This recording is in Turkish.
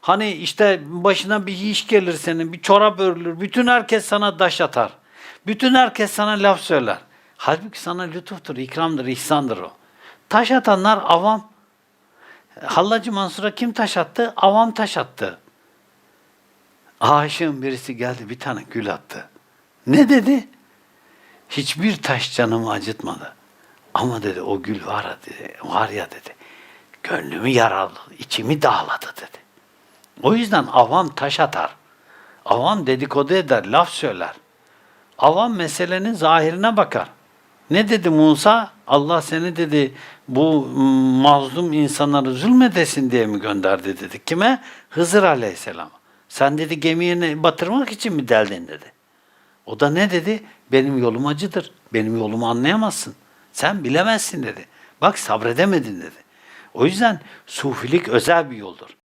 Hani işte başına bir iş gelir senin, bir çorap örülür. Bütün herkes sana daş atar. Bütün herkes sana laf söyler. Halbuki sana lütuftur, ikramdır, ihsandır o. Taş atanlar avam. Hallacı Mansur'a kim taş attı? Avam taş attı. Aşığın birisi geldi bir tane gül attı. Ne dedi? Hiçbir taş canımı acıtmadı. Ama dedi o gül var ya dedi, var ya dedi. Gönlümü yaraladı, içimi dağladı dedi. O yüzden avam taş atar. Avam dedikodu eder, laf söyler. Avam meselenin zahirine bakar. Ne dedi Musa? Allah seni dedi bu mazlum insanları zulmedesin diye mi gönderdi dedi. Kime? Hızır aleyhisselam. Sen dedi gemiyi batırmak için mi deldin dedi. O da ne dedi? Benim yolum acıdır. Benim yolumu anlayamazsın. Sen bilemezsin dedi. Bak sabredemedin dedi. O yüzden sufilik özel bir yoldur.